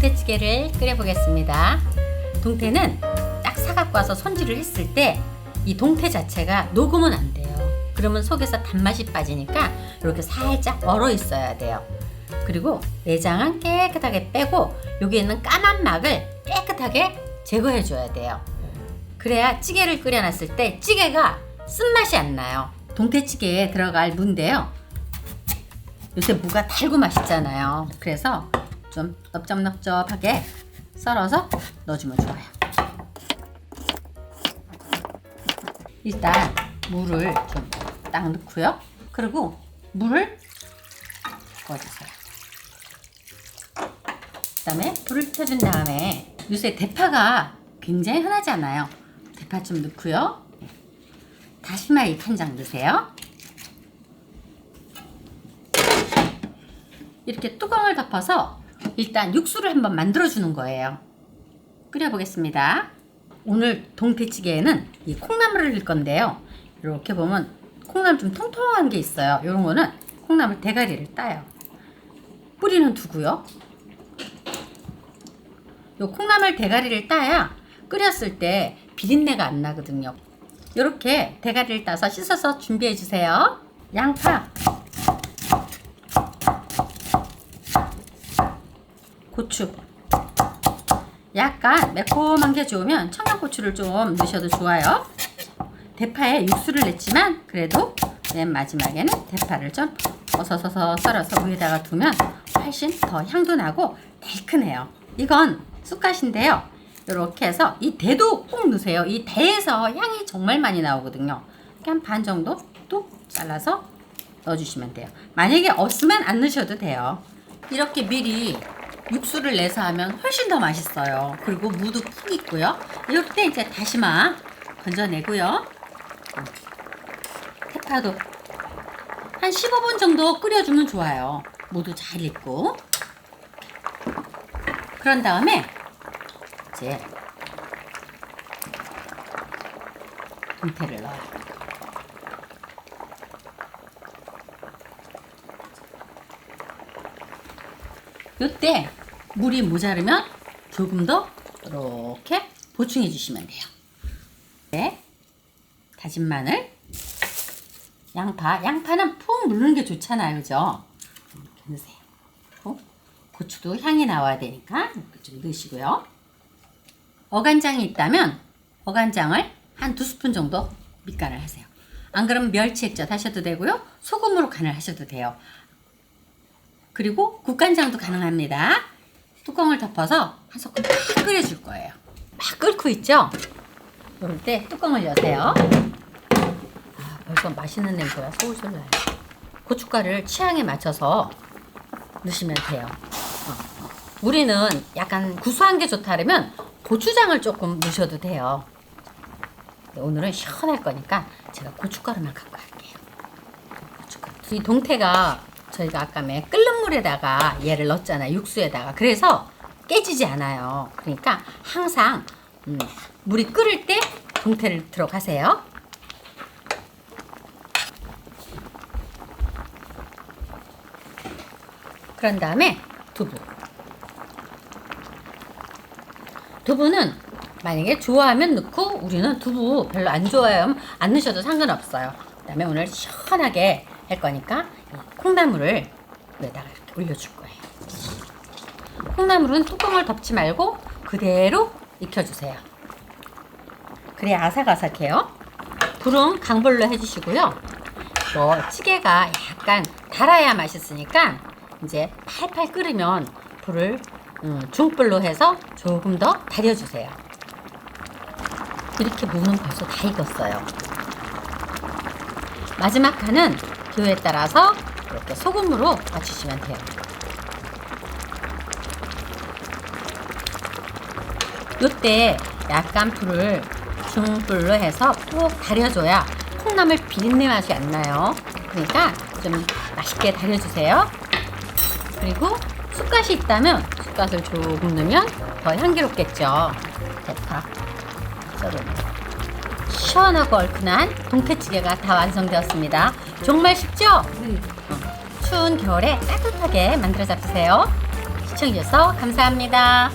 동태찌개를 끓여보겠습니다. 동태는 딱 사갖고 와서 손질을 했을 때 이 동태 자체가 녹으면 안 돼요. 그러면 속에서 단맛이 빠지니까 이렇게 살짝 얼어 있어야 돼요. 그리고 내장은 깨끗하게 빼고 여기 있는 까만 막을 깨끗하게 제거해 줘야 돼요. 그래야 찌개를 끓여놨을 때 찌개가 쓴맛이 안 나요. 동태찌개에 들어갈 무인데요. 요새 무가 달고 맛있잖아요. 그래서 좀 넓적넓적하게 썰어서 넣어주면 좋아요. 일단 물을 좀 딱 넣고요. 그리고 물을 부어주세요. 그 다음에 불을 켜준 다음에 요새 대파가 굉장히 흔하잖아요. 대파 좀 넣고요. 다시마 잎 한 장 넣으세요. 이렇게 뚜껑을 덮어서 일단 육수를 한번 만들어 주는 거예요. 끓여 보겠습니다. 오늘 동태찌개에는 이 콩나물을 넣을 건데요. 이렇게 보면 콩나물 좀 통통한 게 있어요. 이런 거는 콩나물 대가리를 따요. 뿌리는 두고요. 요 콩나물 대가리를 따야 끓였을 때 비린내가 안 나거든요. 이렇게 대가리를 따서 씻어서 준비해 주세요. 양파, 고추. 약간 매콤한 게 좋으면 청양고추를 좀 넣으셔도 좋아요. 대파에 육수를 냈지만 그래도 맨 마지막에는 대파를 좀 어서서서 썰어서 위에다가 두면 훨씬 더 향도 나고 달큰해요. 이건 쑥갓인데요. 이렇게 해서 이 대도 꼭 넣으세요. 이 대에서 향이 정말 많이 나오거든요. 한 반 정도 뚝 잘라서 넣어주시면 돼요. 만약에 없으면 안 넣으셔도 돼요. 이렇게 미리 육수를 내서 하면 훨씬 더 맛있어요. 그리고 무도 푹 있고요. 이럴 때 이제 다시마 건져내고요. 대파도 한 15분 정도 끓여주면 좋아요. 무도 잘 익고. 그런 다음에 이제 동태를 넣어요. 이때 물이 모자르면 조금 더 이렇게 보충해 주시면 돼요. 네, 다진 마늘, 양파, 양파는 푹 물는 게 좋잖아요, 그죠? 이렇게 넣으세요. 그리고 고추도 향이 나와야 되니까 이렇게 좀 넣으시고요. 어간장이 있다면 어간장을 한 두 스푼 정도 밑간을 하세요. 안 그러면 멸치 액젓 하셔도 되고요. 소금으로 간을 하셔도 돼요. 그리고 국간장도 가능합니다. 뚜껑을 덮어서 한 소끔 막 끓여줄 거예요. 막 끓고 있죠? 이럴 때 뚜껑을 여세요. 아, 벌써 맛있는 냄새가 솔솔 나요. 고춧가루를 취향에 맞춰서 넣으시면 돼요. 어, 어. 우리는 약간 구수한 게 좋다 그러면 고추장을 조금 넣으셔도 돼요. 오늘은 시원할 거니까 제가 고춧가루만 갖고 갈게요. 고춧가루. 이 동태가 저희가 아까 매 끓는 물에다가 얘를 넣었잖아요. 육수에다가. 그래서 깨지지 않아요. 그러니까 항상 음, 물이 끓을 때 동태를 들어가세요. 그런 다음에 두부. 두부는 만약에 좋아하면 넣고 우리는 두부 별로 안 좋아하면 안 넣으셔도 상관없어요. 그다음에 오늘 시원하게 할 거니까 이 콩나물을 위에다가 이렇게 올려줄 거예요. 콩나물은 뚜껑을 덮지 말고 그대로 익혀주세요. 그래야 아삭아삭해요. 불은 강불로 해주시고요. 뭐 찌개가 약간 달아야 맛있으니까 이제 팔팔 끓으면 불을 음, 중불로 해서 조금 더 달여주세요. 이렇게 무는 벌써 다 익었어요. 마지막 칸은 기호에 따라서 이렇게 소금으로 맞추시면 돼요. 이때 약간 불을 중불로 해서 꼭 달여줘야 콩나물 비린내 맛이 안 나요. 그러니까 좀 맛있게 달여주세요. 그리고 쑥갓이 있다면 쑥갓을 조금 넣으면 더 향기롭겠죠. 대파 썰어놓고 시원하고 얼큰한 동태찌개가 다 완성되었습니다. 정말 쉽죠? 어, 추운 겨울에 따뜻하게 만들어 잡수세요. 시청해주셔서 감사합니다.